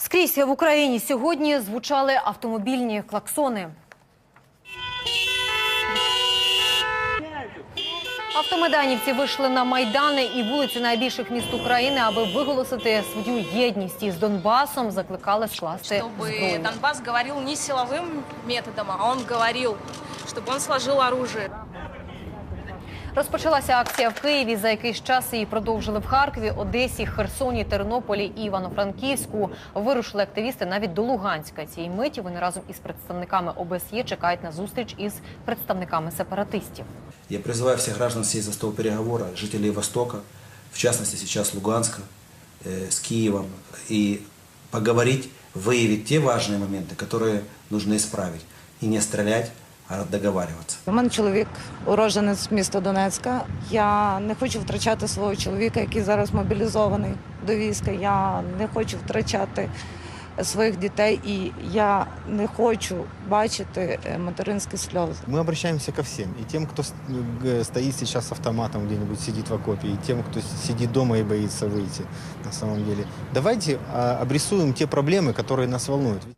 Скрізь в Україні сьогодні звучали автомобільні клаксони. Автомайданівці вийшли на майдани і вулиці найбільших міст України, аби виголосити свою єдність із Донбасом. Закликали скласти чтобы зброю. Донбасс говорил не силовым методом, а он говорил, чтобы он сложил оружие. Розпочалася акція в Києві. За якийсь час її продовжили в Харкові, Одесі, Херсоні, Тернополі і Івано-Франківську. Вирушили активісти навіть до Луганська. Цієї миті вони разом із представниками ОБСЄ чекають на зустріч із представниками сепаратистів. Я призываю всех граждан сесть за стол переговора, жителей Востока, в частности сейчас Луганска, э, с Киевом, и поговорить, выявить те важные моменты, которые нужно исправить. И не стрелять, а договариваться. У мене чоловік уроженець міста Донецька. Я не хочу втрачати свого чоловіка, який зараз мобілізований до війська. Я не хочу втрачати своїх дітей, і я не хочу бачити е, материнські сльози. Мы обращаемся ко всем. И тем, кто с- г- стоит сейчас с автоматом где-нибудь, сидит в окопе, и тем, кто с- сидит дома и боится выйти на самом деле. Давайте а, обрисуем те проблемы, которые нас волнуют. Ведь